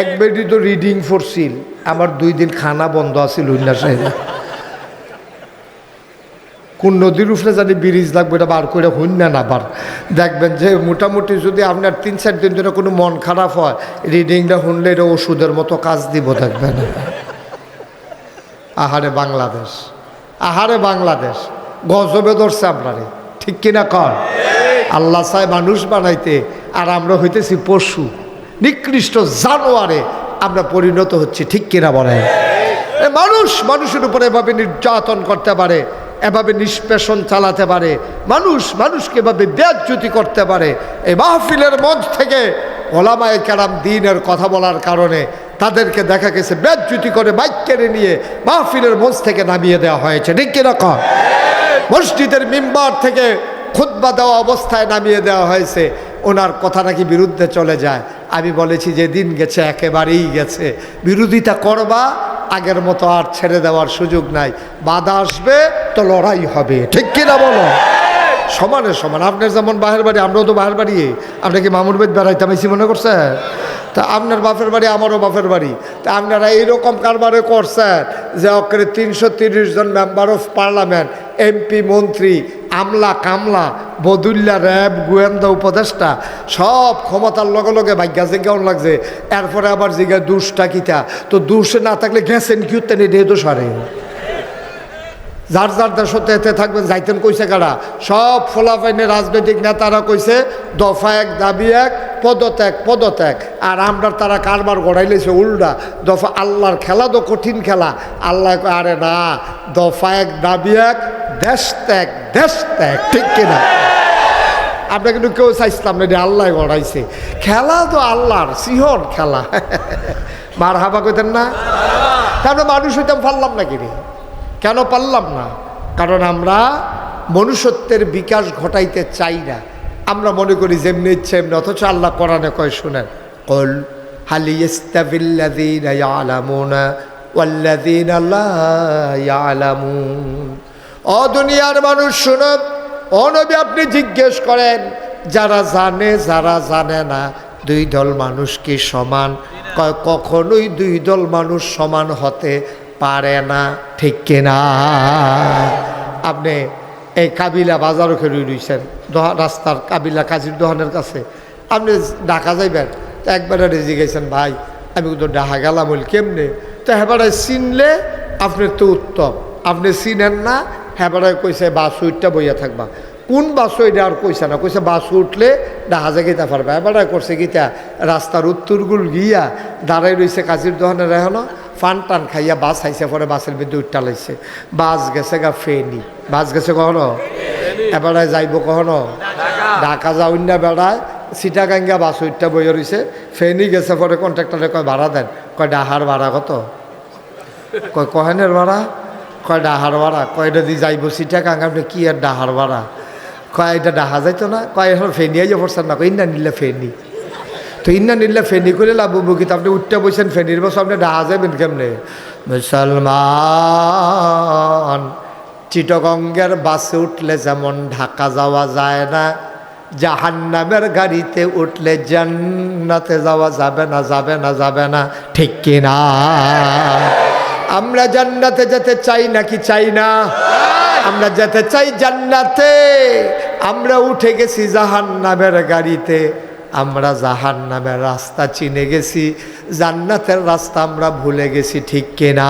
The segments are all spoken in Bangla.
এক বেডি তো রিডিং ফরছিল আমার দুই দিন খানা বন্ধ আছিল উন্না সাহেব। কোন নদীর উপরে জানি ব্রিজ লাগবে এটা বার করে হইন না আবার। দেখবেন যে মোটামুটি যদি আপনার তিন চার দিন ধরে কোনো মন খারাপ হয় রিডিংটা শুনলে এটা ওষুধের মতো কাজ দিব, দেখবেন। আহারে বাংলাদেশ। আহারে বাংলাদেশ। গজবে ধরছে আপনারে। ঠিক কিনা কর আল্লাহ সাহেব মানুষ বানাইতে, আর আমরা হইতেছি পশু। নিকৃষ্ট জানোয়ারে আমরা পরিণত হচ্ছি, ঠিক কিনা বলে মানুষ মানুষের উপরে এভাবে নির্যাতন করতে পারে, এভাবে নিষ্পেষণ চালাতে পারে, মানুষ মানুষকে এভাবে ব্যাজ্যুতি করতে পারে। এই মাহফিলের মঞ্চ থেকে ওলামায় কেরাম দিনের কথা বলার কারণে তাদেরকে দেখা গেছে ব্যাজ্যুতি করে বাইক কেড়ে নিয়ে মাহফিলের মঞ্চ থেকে নামিয়ে দেওয়া হয়েছে, ঠিক কীরকম মসজিদের মিম্বার থেকে খুদ্া দেওয়া অবস্থায় নামিয়ে দেওয়া হয়েছে, ওনার কথা নাকি বিরুদ্ধে চলে যায়। আমি বলেছি যে দিন গেছে, একেবারেই গেছে। বিরোধিতা করবা, আগের মতো আর ছেড়ে দেওয়ার সুযোগ নাই। বাধা আসবে তো লড়াই হবে। ঠিক কিনা বলো? সমানে সমান। আপনার যেমন বাহের বাড়ি, আমরাও তো বাহের বাড়ি। আপনি কি মামুর বেদ বেড়াইতে বেশি মনে করছেন তা আপনার বাপের বাড়ি, আমারও বাপের বাড়ি। তা আপনারা এইরকম কারবারে করছেন যে অক্ষরে তিনশো জন মেম্বার অফ পার্লামেন্ট এমপি মন্ত্রী আমলা কামলা, বদুল্লা, র্যাব, গোয়েন্দা, উপদেষ্টা, সব ক্ষমতার লগে লগে ভাগ্যা কেমন লাগছে, এরপরে আবার জিগায় দুষটা কিতা? তো দুষে না থাকলে গেছেন কিউ তেনে দোষ হারে যার যার দেশতে এতে থাকবেন, যাইতেন কইছে কারা? সব ফলাফাইনে রাজনৈতিক নেতারা কইছে, দফা এক, দাবি এক, পদত্যাগ পদত্যাগ। আর আমরা তারা কারবার গড়াইলেছে উল্টা। দফা আল্লাহর খেলা তো কঠিন খেলা। আল্লাহ আরে না, দফা এক, দাবি এক, দেশ ত্যাগ দেশ ত্যাগ। ঠিক কিনা? আমরা কিন্তু কেউ চাইছিলাম না আল্লাহ গড়াইছে। খেলা তো আল্লাহর সিহন খেলা। মার হাবা কইতেন না? তারপরে মানুষ হইতাম পারলাম না কিরে? কেন পারলাম না? কারণ আমরা মনুষ্যত্বের বিকাশ ঘটাইতে চাই না। আমরা মনে করি যেমনি ইচ্ছে এমনি, অথচ আল্লাহ কোরআনে কয়, শুনেন, কল ও দুনিয়ার মানুষ, শুনুন ও নবী আপনি জিজ্ঞেস করেন, যারা জানে যারা জানে না, দুই দল মানুষ কি সমান? কখনোই দুই দল মানুষ সমান হতে পারে না, ঠিক কিনা? আপনি এই কাবিলা বাজারও খেয়ে রয়েছেন রাস্তার কাবিলা কাজির দোকানের কাছে। আপনি ঢাকা যাইবেন, তো একবারে রেজি গেছেন, ভাই, আমি কিন্তু ঢাকা গেলাম, বলি কেমনে? তো হেবারে চিনলে আপনার তো উত্তম। আপনি চিনেন না, হেবারে কইছে, বাস উঠটা বইয়া থাকবা। কোন বাস এটা আর কইছে না, কইছে, বাস উঠলে ডাহাজে গিতা পারবে। এবারে করছে গীতা, রাস্তার উত্তরগুল গিয়া দাঁড়াই রয়েছে কাজির দোকানের এখনও। ফান টান খাইয়া বাস খাইছে পরে বাসের মধ্যে উঠটা লাইছে। বাস গেছে গা ফেনি। বাস গেছে কখনো? এবারে যাইব কখনো? ঢাকা। যাউন না বেড়ায়। সিটাগাঙ্গা বাস উঠটা বইয়া রয়েছে ফেনি গেছে পরে কন্ট্রাক্টরে কয় ভাড়া দেন। কয় ডাহার ভাড়া কত? কয় কহেনের ভাড়া? কয় ডাহার ভাড়া। কয়টা দিয়ে যাইব সিটাগাঙ্গা আপনি কি আর ডাহার ভাড়া? কয় এটা ডাহা যাইতো না। কয় এখন ফেনিয়াই আইয়া পড়ছেন না। কয় ইন্না নিলে ফেনি। তো ইন্না নিলে ফেনি করে লাভ বুকিত আপনি উঠতে বসেন ফেনির বসে, আপনি ডাহা যাবেন কেমনে? মুসলমান, চিটগঙ্গের বাসে উঠলে যেমন ঢাকা যাওয়া যায় না, জাহান্নামের গাড়িতে উঠলে জান্নাতে যাওয়া যাবে না যাবে না যাবে না। ঠিক কিনা আমরা জান্নাতে যেতে চাই নাকি চাই না? আমরা যেতে চাই জান্নাতে। আমরা উঠে গেছি জাহান্নামের গাড়িতে। আমরা জাহান নামের রাস্তা চিনে গেছি, জান্নাতের রাস্তা আমরা ভুলে গেছি, ঠিক কিনা?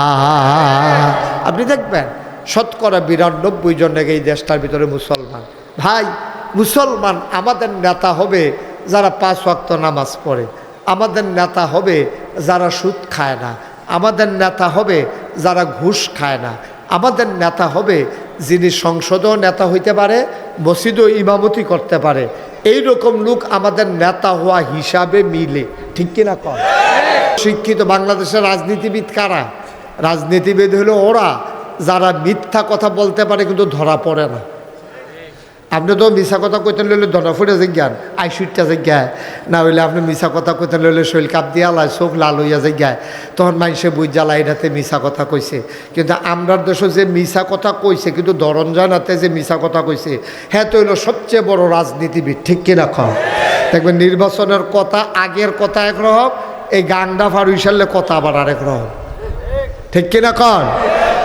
আপনি দেখবেন, শতকরা বিরানব্বই জন এই দেশটার ভিতরে মুসলমান। ভাই, মুসলমান আমাদের নেতা হবে যারা পাঁচ ওয়াক্ত নামাজ পড়ে। আমাদের নেতা হবে যারা সুদ খায় না। আমাদের নেতা হবে যারা ঘুষ খায় না। আমাদের নেতা হবে যিনি সংসদেও নেতা হইতে পারে, মসজিদও ইমামতি করতে পারে। এই রকম লোক আমাদের নেতা হওয়া হিসাবে মিলে। ঠিক কিনা কর শিক্ষিত বাংলাদেশের রাজনীতিবিদ কারা? রাজনীতিবিদ হলো ওরা, যারা মিথ্যা কথা বলতে পারে কিন্তু ধরা পড়ে না। আপনি তো মিশা কথা কইতে লইলে ধরা ফুটে যে জ্ঞান আইসুটটা যে জ্ঞান না হইলে আপনি মিশা কথা কইতে লইলে শৈল কাপ দিয়া লাই, চোখ লাল হইয়া যে জ্ঞান তখন মানুষে বুঝ জ্বালা এটাতে মিশা কথা কইছে। কিন্তু আমরার দেশে যে মিশা কথা কইছে, কিন্তু ধরন জানাতে যে মিশা কথা কইছে হ্যাঁ তো হইল সবচেয়ে বড় রাজনীতিবিদ, ঠিক কিনা? কম দেখবেন নির্বাচনের কথা আগের কথা একরকম এই গাংডা ফারুই সারলে কথা আবার আরেক রকম। ঠিক কিনা কন?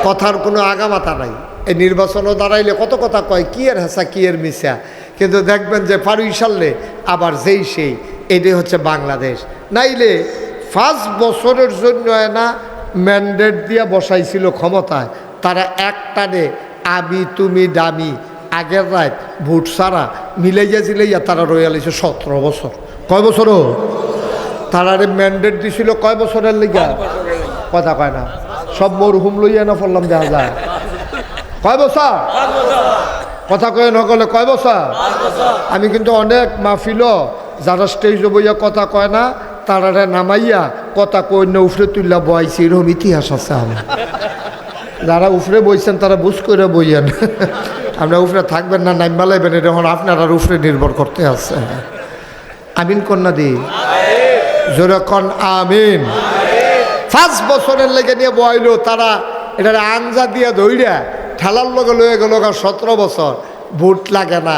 কথার কোনো আগামাতা নাই। এই নির্বাচনও দাঁড়াইলে কত কথা কয় কি এর হাসা কি এর মিশা কিন্তু দেখবেন যে ফারুই সারলে আবার যেই সেই এটাই হচ্ছে বাংলাদেশ। নাইলে পাঁচ বছরের জন্য না ম্যান্ডেট দিয়া বসাইছিল ক্ষমতায় তারা একটানে আমি তুমি দামি আগের রাত ভোট সারা মিলাইয়া জিলাইয়া তারা রয়ালিছে সতেরো বছর। কয় বছরও তারারে ম্যান্ডেট দিছিল কয় বছরের লিগা? কথা কয় না। সব মরহুম লইয়া না পড়লাম দেখা যায়। কয় বছর? কথা কয়ে নগলে কয় বছর? আমি কিন্তু অনেক মাহফিল যারা স্টেজে বইয়া কথা কয় না তারারে নামাইয়া কথা কই না উফরে তুললা বয়াইছি এরকম ইতিহাস আছে আমার। যারা উফরে বইছেন তারা বুঝ করে বইয়েন। আমরা উফরে থাকবেন না নাইম বালাইবেন এটা এখন আপনার আর উফরে নির্ভর করতে আছে। আমিন কন্যা দি। জোরে কন আমিন। পাঁচ বছরের লেগে নিয়ে বইলো তারা এটা আঞ্জা দিয়ে ধইরা ঠেলার লগে লয়ে গেল সতেরো বছর। ভোট লাগে না।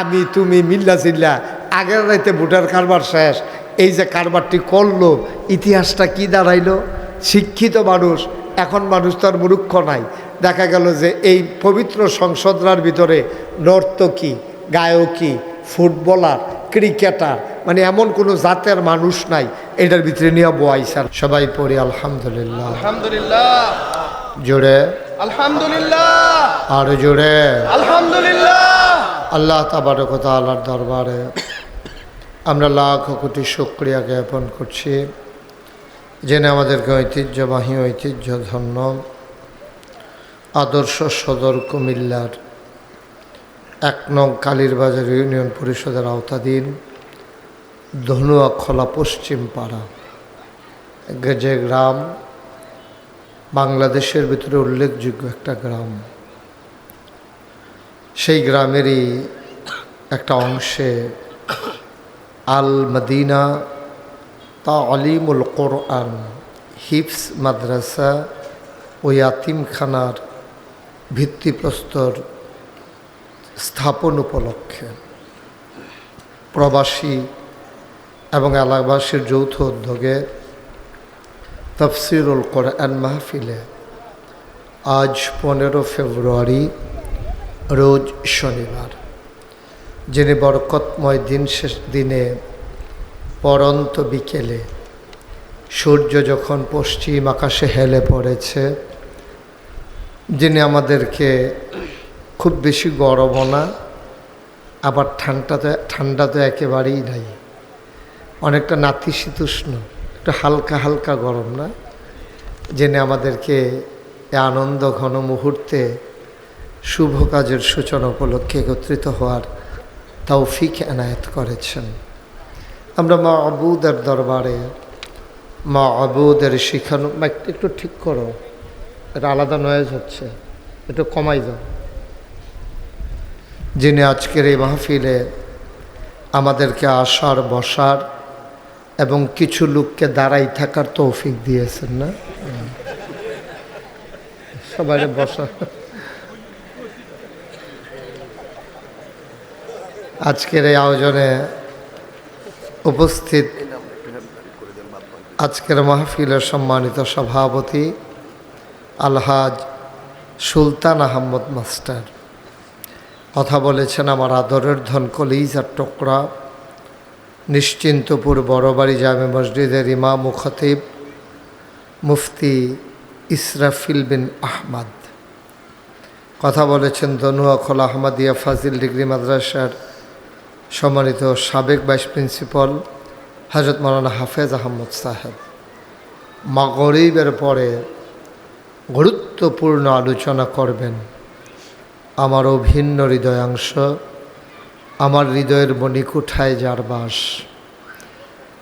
আমি তুমি মিল্লা চিল্লা আগের রাইতে ভোটের কারবার শেষ। এই যে কারবারটি করল ইতিহাসটা কি দাঁড়াইলো? শিক্ষিত মানুষ এখন মানুষ তো আর মূর্খ নাই। দেখা গেল যে এই পবিত্র সংসদরার ভিতরে নর্তকী গায়কী ফুটবলার ক্রিকেটার মানে এমন কোনো জাতের মানুষ নাই। এটার ভিতরে নিয়ে বয়সার সবাই পড়ি আলহামদুলিল্লাহ। আলহামদুলিল্লাহ। জোরে। আলহামদুলিল্লাহ। আর জোরে। আলহামদুলিল্লাহ। আল্লাহ তাবারকতা আল্লাহর দরবারে আমরা লাখ কোটি শুক্রিয়া জ্ঞাপন করছি। জেনে আমাদেরকে ঐতিহ্যবাহী ঐতিহ্য ধন্য আদর্শ সদর কুমিল্লার এক নং কালীরবাজার ইউনিয়ন পরিষদের আওতাধীন ধনুয়া খোলা পশ্চিম পাড়া যে গ্রাম বাংলাদেশের ভিতরে উল্লেখযোগ্য একটা গ্রাম। সেই গ্রামেরই একটা অংশে আল মদিনা তা অলিমুল কোরআন হিফস মাদ্রাসা ও ইয়াতিমখানার ভিত্তিপ্রস্তর স্থাপন উপলক্ষে প্রবাসী এবং এলাকাবাসীর যৌথ উদ্যোগে তফসিরুল কোরআন মাহফিলে আজ পনেরো ফেব্রুয়ারি, রোজ শনিবার। যিনি বরকতময় দিন শেষ দিনে পরন্ত বিকেলে সূর্য যখন পশ্চিম আকাশে হেলে পড়েছে, যিনি আমাদেরকে খুব বেশি গরমও না, আবার ঠান্ডাতে ঠান্ডা তো একেবারেই নাই। অনেকটা নাতিশীতোষ্ণ। একটু হালকা হালকা গরম না, জেনে আমাদেরকে আনন্দ ঘন মুহূর্তে শুভ কাজের সূচনা উপলক্ষে একত্রিত হওয়ার তৌফিক এনায়েত করেছেন। আমরা মা আবুদের দরবারে, মা আবুদের শিখানো একটু ঠিক করো, এটা আলাদা নয়েজ হচ্ছে, একটু কমাই দাও। যিনি আজকের এই মাহফিলে আমাদেরকে আসার, বসার এবং কিছু লোককে দাঁড়াই থাকার তৌফিক দিয়েছেন না? সবাই বসা। আজকের এই আয়োজনে উপস্থিত আজকের মাহফিলের সম্মানিত সভাপতি আলহাজ সুলতান আহমদ মাস্টার। কথা বলেছেন আমার আদরের ধন কলিজার টুকরা। নিশ্চিন্তপুর বড়বাড়ি জামে মসজিদের ইমাম ও খতিব মুফতি ইসরাফিল বিন আহমদ। কথা বলেছেন দনুয়াখল আহমদিয়া ফাজিল ডিগ্রি মাদ্রাসার সম্মানিত সাবেক ভাইস প্রিন্সিপাল হজরত মৌলানা হাফেজ আহমদ সাহেব। মাগরিবের পরে গুরুত্বপূর্ণ আলোচনা করবেন। আমার অভিন্ন হৃদয়াংশ আমার হৃদয়ের মণিকুঠায় যার বাস।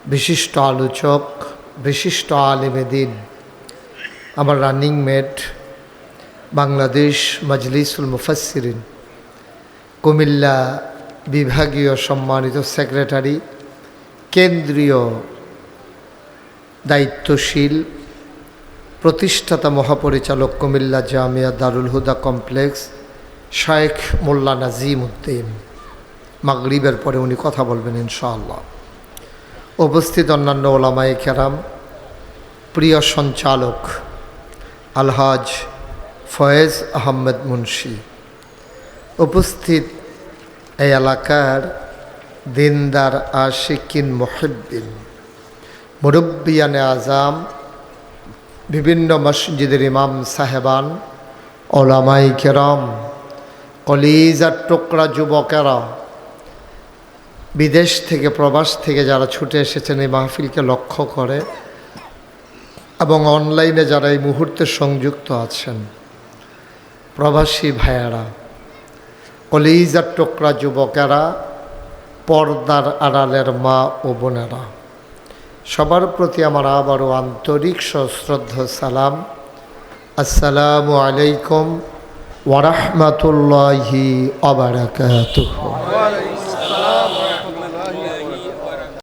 বিশিষ্ট আলোচক, বিশিষ্ট আলেমে দিন। আমার রানিং মেট বাংলাদেশ মজলিসুল মুফাসসিরিন। কুমিল্লা বিভাগীয় সম্মানিত সেক্রেটারি, কেন্দ্রীয় দায়িত্বশীল, প্রতিষ্ঠাতা মহাপরিচালক কুমিল্লা জামিয়া দারুল হুদা কমপ্লেক্স, শায়েখ মোল্লা নাজিম উদ্দিন মাগরিবের পরে উনি কথা বলবেন ইনশাআল্লাহ। উপস্থিত অন্যান্য ওলামাই কেরাম, প্রিয় সঞ্চালক আলহাজ ফয়েজ আহমেদ মুন্সি, উপস্থিত এই এলাকার দিনদার আশিকিন মহিবিন মুরব্বিয়ানে আজাম বিভিন্ন মসজিদের ইমাম সাহেবান ওলামাই কেরাম, কলিজার টুকরা যুবকেরা বিদেশ থেকে, প্রবাস থেকে যারা ছুটে এসেছেন এই মাহফিলকে লক্ষ্য করে এবং অনলাইনে যারা এই মুহূর্তে সংযুক্ত আছেন, প্রবাসী ভাইয়ারা, কলিজার টোকরা যুবকেরা, পর্দার আড়ালের মা ও বোনেরা, সবার প্রতি আমার আবারও আন্তরিক সশ্রদ্ধ সালাম। আসসালামু আলাইকুম ওরহমতুল্লাহি ওয়ালাইকুম